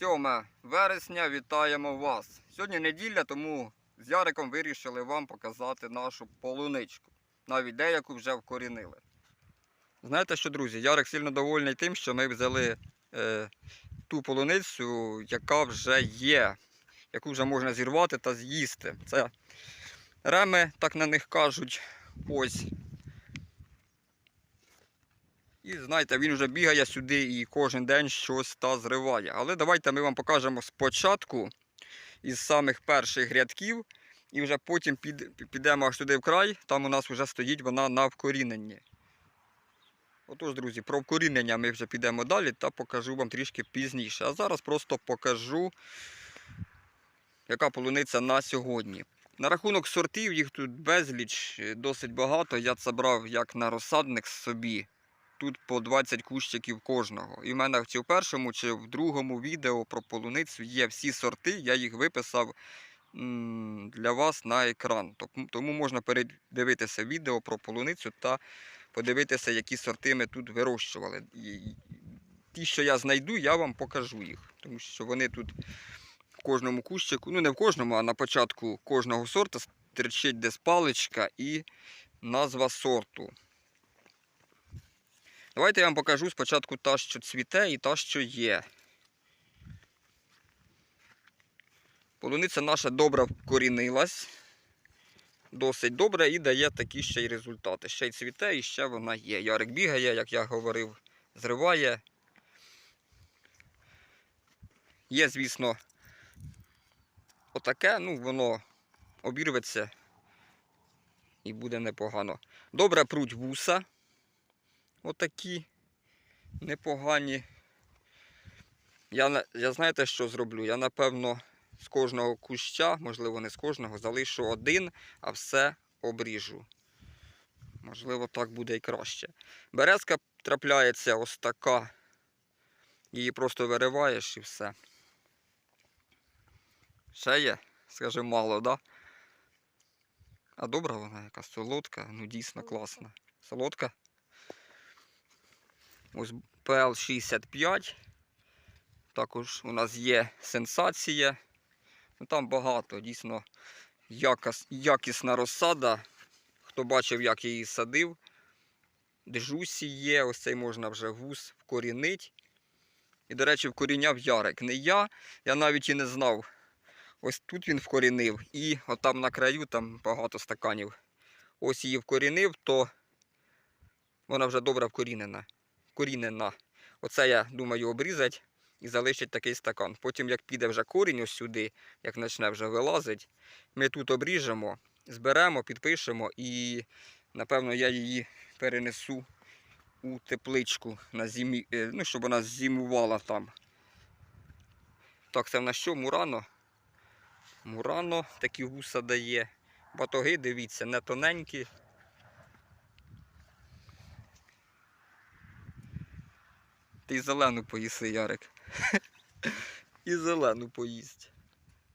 7 вересня вітаємо вас. Сьогодні неділя, тому з Яриком вирішили вам показати нашу полуничку. Навіть деяку вже вкорінили. Знаєте що, друзі, Ярик сильно довольний тим, що ми взяли е, ту полуницю, яка вже є, яку вже можна зірвати та з'їсти. Це реми, так на них кажуть. Ось. І знаєте, він вже бігає сюди і кожен день щось та зриває. Але давайте ми вам покажемо спочатку із самих перших рядків, і вже потім під, підемо аж туди в край, там у нас вже стоїть вона на вкоріненні. Отож, друзі, про вкорінення ми вже підемо далі та покажу вам трішки пізніше. А зараз просто покажу, яка полуниця на сьогодні. На рахунок сортів, їх тут безліч, досить багато. Я це брав як на розсадник собі. Тут по 20 кущиків кожного. І в мене чи в першому, чи в другому відео про полуницю є всі сорти, я їх виписав для вас на екран. Тому можна передивитися відео про полуницю та подивитися, які сорти ми тут вирощували. Ті, що я знайду, я вам покажу їх. Тому що вони тут в кожному кущику, ну не в кожному, а на початку кожного сорту стерчить десь паличка і назва сорту. Давайте я вам покажу спочатку та, що цвіте, і та, що є. Полуниця наша добре вкорінилась. Досить добре і дає такі ще й результати. Ще й цвіте, і ще вона є. Ярик бігає, як я говорив, зриває. Є, звісно, отаке, ну воно обірветься і буде непогано. Добре пруть вуса. Отакі непогані. Я, я знаєте, що зроблю? Я, напевно, з кожного куща, можливо, не з кожного, залишу один, а все обріжу. Можливо, так буде і краще. Березка трапляється ось така. Її просто вириваєш і все. Ще є, скажи, мало, да? А добра вона яка солодка, ну дійсно класна. Солодка. Ось ПЛ-65. Також у нас є сенсація. Ну, там багато, дійсно якісна розсада. Хто бачив, як я її садив. Джусі є, ось цей можна вже вуз вкорінить. І, до речі, вкоріняв Ярик. Не я, я навіть і не знав. Ось тут він вкорінив. І отам на краю там багато стаканів. Ось її вкорінив, то вона вже добре вкорінена корінена. Оце я думаю обрізати і залишить такий стакан. Потім, як піде вже корінь ось сюди, як почне вже вилазити, ми тут обріжемо, зберемо, підпишемо і, напевно, я її перенесу у тепличку на зимі, е, ну, щоб вона зимувала там. Так, це в нас що? Мурано. Мурано такі вуса дає. Батоги, дивіться, не тоненькі. Ти зелену поїси, Ярик. І зелену поїсть.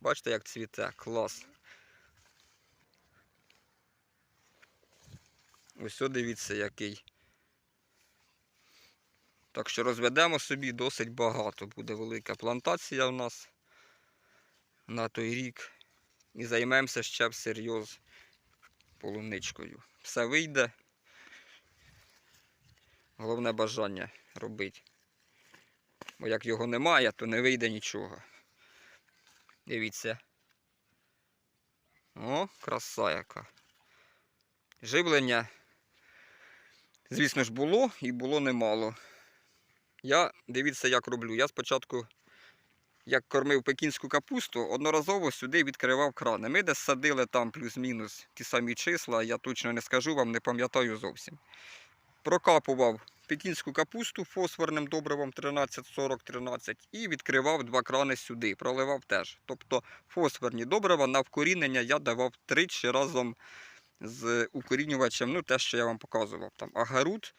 Бачите, як цвіте, клас. Ось о, дивіться, який. Так що розведемо собі досить багато. Буде велика плантація в нас на той рік. І займемося ще всерйоз полуничкою. Все вийде. Головне бажання робити. Бо як його немає, то не вийде нічого. Дивіться. О, краса яка. Живлення, звісно ж, було і було немало. Я дивіться, як роблю. Я спочатку, як кормив пекінську капусту, одноразово сюди відкривав крани. Ми десь садили там плюс-мінус ті самі числа, я точно не скажу вам, не пам'ятаю зовсім. Прокапував пекінську капусту фосфорним добривом 13-40-13 і відкривав два крани сюди, проливав теж. Тобто фосфорні добрива на вкорінення я давав тричі разом з укорінювачем, ну те, що я вам показував. Там агарут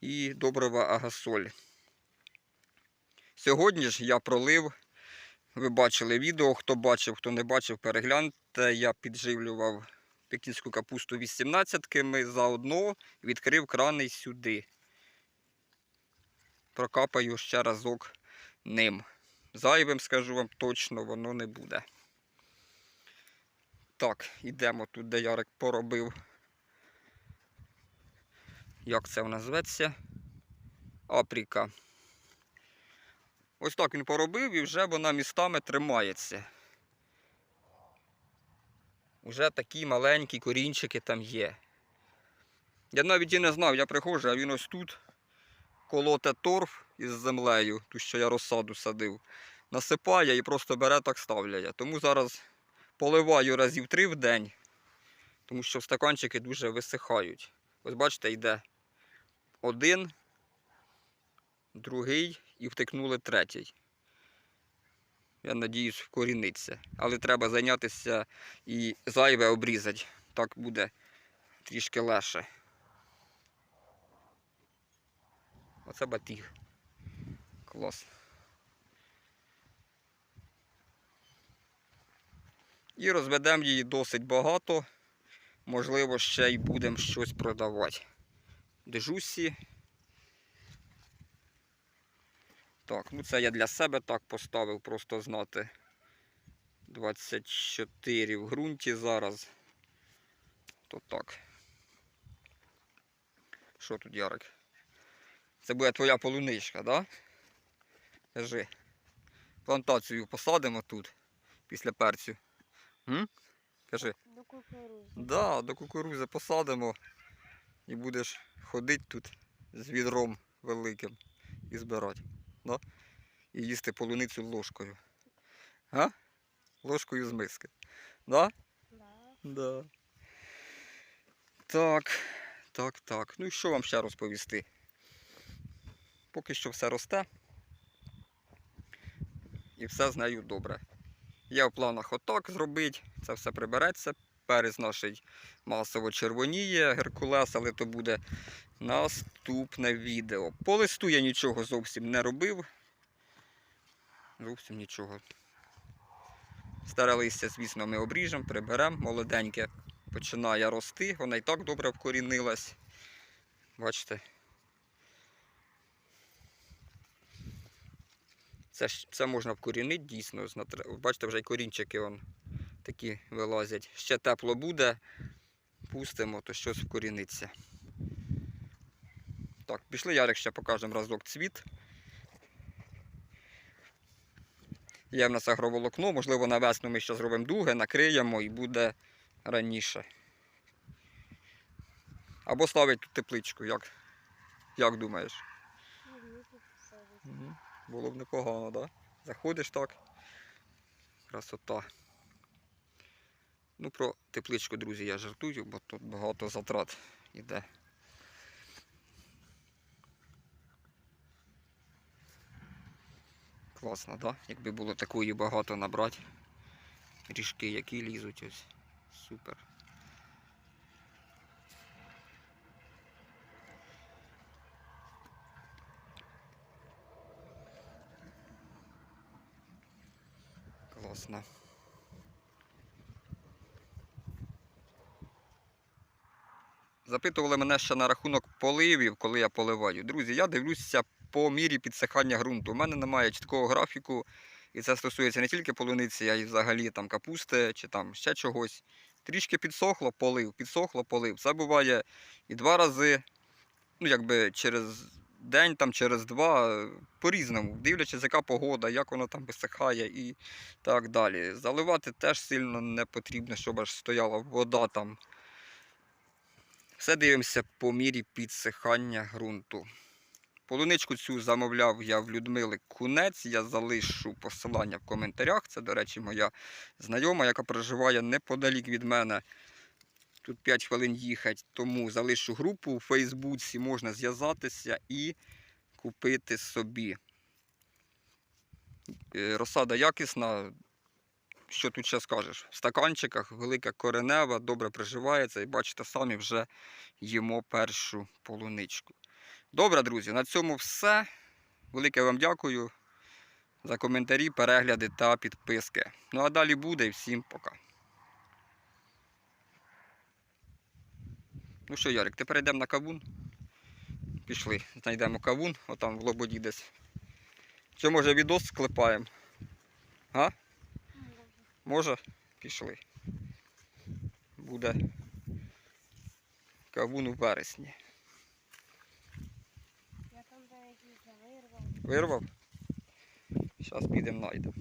і добрива агасоль. Сьогодні ж я пролив, ви бачили відео, хто бачив, хто не бачив, перегляньте, я підживлював пекінську капусту 18-ками, заодно відкрив крани сюди прокапаю ще разок ним. зайвим, скажу вам точно, воно не буде. Так, ідемо тут, де Ярик поробив. Як це вона зветься? Апріка. Ось так він поробив і вже вона містами тримається. Уже такі маленькі корінчики там є. Я навіть і не знав, я приходжу, а він ось тут колоте торф із землею, ту, що я розсаду садив, насипає і просто бере так ставляє. Тому зараз поливаю разів три в день, тому що стаканчики дуже висихають. Ось бачите, йде один, другий і втикнули третій. Я надіюсь, вкоріниться. Але треба зайнятися і зайве обрізати. Так буде трішки легше. Оце батіг. Клас. І розведемо її досить багато. Можливо, ще й будемо щось продавати. Дежусі. Так, ну це я для себе так поставив, просто знати. 24 в ґрунті зараз. То так. Що тут, Ярик? Це буде твоя полуничка, так? Да? Кажи. Плантацію посадимо тут після перцю. М? Кажи. До кукурузи. Да, до кукурузи посадимо і будеш ходити тут з відром великим і збирати. Да? І їсти полуницю ложкою. А? Ложкою з миски. Да? Да. Да. Так, так, так. Ну і що вам ще розповісти? Поки що все росте. І все з нею добре. Є в планах отак зробити, це все прибереться. Перець наш масово червоніє, геркулес, але то буде наступне відео. По листу я нічого зовсім не робив. Зовсім нічого. Старе листя, звісно, ми обріжемо, приберемо, молоденьке починає рости, вона і так добре вкорінилась. Бачите? Це, ж- це можна вкорінити дійсно. Бачите, вже й корінчики вон, такі вилазять. Ще тепло буде, пустимо, то щось вкоріниться. Так, пішли, Ярик, ще покажемо разок цвіт. Є в нас агроволокно, можливо, на весну ми ще зробимо дуги, накриємо і буде раніше. Або ставить тут тепличку, як, як думаєш? Ну, тут посадити. Угу. Було б непогано, так? Заходиш так. Красота. Ну, про тепличку, друзі, я жартую, бо тут багато затрат іде. Класно? Да? Якби було такої багато набрати. Ріжки, які лізуть ось. Супер. Класно. Запитували мене ще на рахунок поливів, коли я поливаю. Друзі, я дивлюся по мірі підсихання ґрунту. У мене немає чіткого графіку, і це стосується не тільки полуниці, а й взагалі там капусти чи там ще чогось. Трішки підсохло, полив, підсохло, полив. Це буває і два рази, ну якби через день, там, через два, по-різному, дивлячись, яка погода, як воно там висихає і так далі. Заливати теж сильно не потрібно, щоб аж стояла вода там. Все дивимося по мірі підсихання ґрунту. Полуничку цю замовляв я в Людмили Кунець. Я залишу посилання в коментарях. Це, до речі, моя знайома, яка проживає неподалік від мене. Тут 5 хвилин їхати, тому залишу групу у Фейсбуці, можна зв'язатися і купити собі. Е, Розсада якісна. Що тут ще скажеш? В стаканчиках велика коренева, добре приживається і бачите, самі вже їмо першу полуничку. Добре, друзі, на цьому все. Велике вам дякую за коментарі, перегляди та підписки. Ну а далі буде і всім пока. Ну що, Ярик, тепер йдемо на кавун. Пішли, знайдемо кавун, отам в лободі десь. Чи може відос склепаємо? А? Може. Пішли. Буде кавун у вересні. Я там деякі вирвав. Вирвав? Зараз підемо знайдемо.